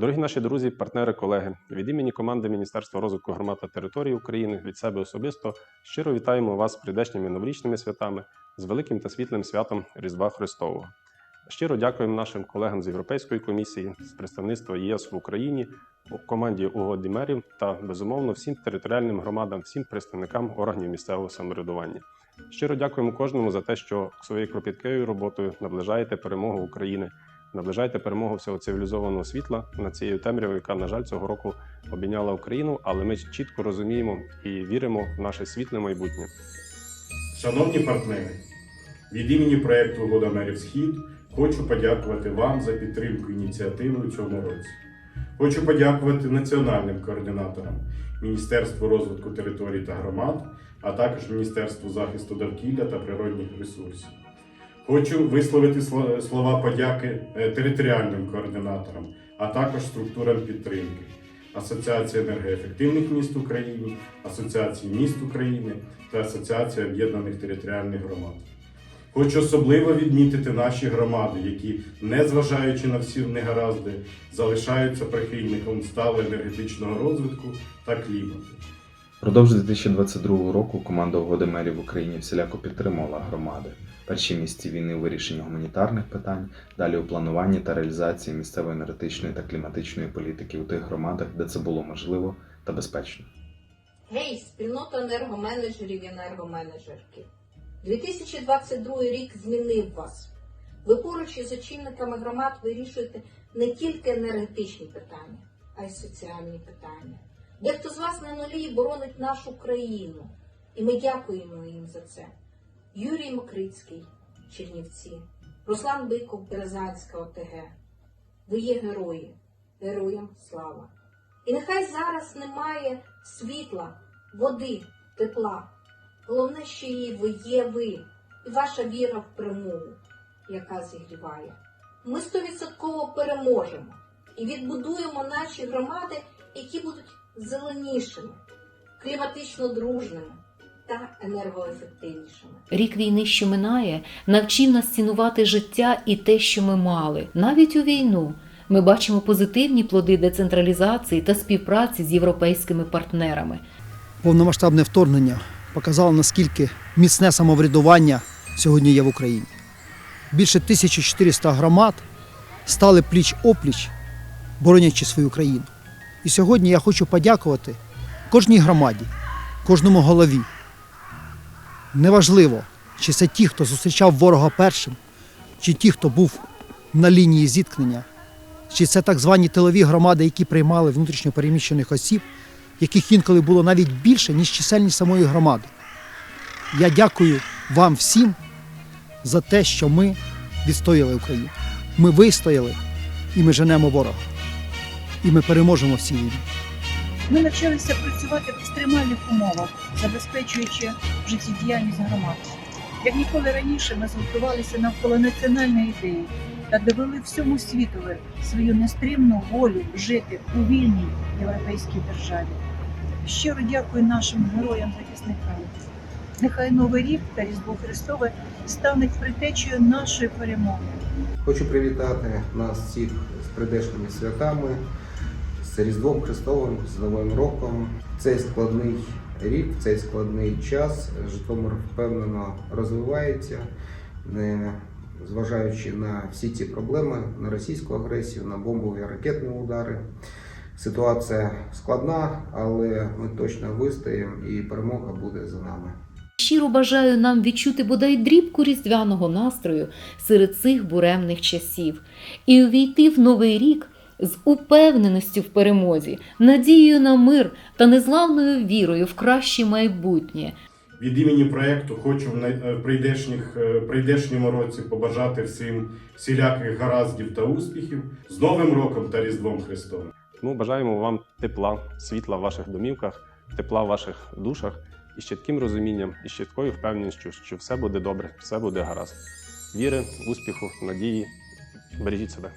Дорогі наші друзі, партнери, колеги, від імені команди Міністерства розвитку громад та територій України від себе особисто щиро вітаємо вас з прийдешніми новорічними святами, з великим та світлим святом Різдва Христового. Щиро дякуємо нашим колегам з Європейської комісії, з представництва ЄС в Україні, команді угоді мерів та безумовно всім територіальним громадам, всім представникам органів місцевого самоврядування. Щиро дякуємо кожному за те, що своєю кропіткою роботою наближаєте перемогу України, наближаєте перемогу всього цивілізованого світла над цією темрявою, яка, на жаль, цього року обійняла Україну, але ми чітко розуміємо і віримо в наше світле майбутнє. Шановні партнери, від імені проєкту Угода мерів Схід хочу подякувати вам за підтримку ініціативи у цьому році. Хочу подякувати національним координаторам Міністерству розвитку територій та громад, а також Міністерству захисту довкілля та природних ресурсів. Хочу висловити слова подяки е, територіальним координаторам, а також структурам підтримки. Асоціації енергоефективних міст України, Асоціації міст України та Асоціація об'єднаних територіальних громад. Хочу особливо відмітити наші громади, які, незважаючи на всі негаразди, залишаються прихильником сталого енергетичного розвитку та клімату. Продовж 2022 року команда угоди мерів в Україні всіляко підтримувала громади. Перші місці війни у вирішенні гуманітарних питань, далі у плануванні та реалізації місцевої енергетичної та кліматичної політики у тих громадах, де це було можливо та безпечно. Гей, спільнота енергоменеджерів і енергоменеджерки. 2022 рік змінив вас. Ви поруч із очільниками громад вирішуєте не тільки енергетичні питання, а й соціальні питання. Дехто з вас на нулі боронить нашу країну, і ми дякуємо їм за це. Юрій Мокрицький, Чернівці, Руслан Биков, Березанська ОТГ. Ви є герої, героям слава. І нехай зараз немає світла, води, тепла. Головне, що її ви є ви і ваша віра в перемогу, яка зігріває. Ми стовідсотково переможемо і відбудуємо наші громади, які будуть зеленішими, кліматично дружними та енергоефективнішими. Рік війни, що минає, навчив нас цінувати життя і те, що ми мали. Навіть у війну ми бачимо позитивні плоди децентралізації та співпраці з європейськими партнерами. повномасштабне вторгнення показало, наскільки міцне самоврядування сьогодні є в Україні. Більше 1400 громад стали пліч-опліч, боронячи свою країну. І сьогодні я хочу подякувати кожній громаді, кожному голові. Неважливо, чи це ті, хто зустрічав ворога першим, чи ті, хто був на лінії зіткнення, чи це так звані тилові громади, які приймали внутрішньопереміщених осіб, яких інколи було навіть більше, ніж чисельність самої громади. Я дякую вам всім за те, що ми відстояли Україну. Ми вистояли і ми женемо ворога. І ми переможемо в. Ми навчилися працювати в екстремальних умовах, забезпечуючи життєдіяльність громад. Як ніколи раніше ми згуртувалися навколо національної ідеї та довели всьому світові свою нестримну волю жити у вільній європейській державі. Щиро дякую нашим героям-захисникам. Нехай Новий рік та Різдво Христове стануть притечею нашої перемоги. Хочу привітати нас всіх з прийдешніми святами, з Різдвом Христовим, з Новим роком. Цей складний рік, цей складний час Житомир впевнено розвивається, не зважаючи на всі ці проблеми, на російську агресію, на бомбові ракетні удари. Ситуація складна, але ми точно вистоїмо і перемога буде за нами. Щиро бажаю нам відчути бодай дрібку різдвяного настрою серед цих буремних часів і увійти в новий рік з упевненістю в перемозі, надією на мир та незламною вірою в краще майбутнє. Від імені проєкту хочу в е, прийдешніх, е, прийдешньому році побажати всім всіляких гараздів та успіхів з Новим роком та Різдвом Христовим. Тому бажаємо вам тепла, світла в ваших домівках, тепла в ваших душах і з чітким розумінням, і з чіткою впевненістю, що все буде добре, все буде гаразд. Віри, успіху, надії. Бережіть себе.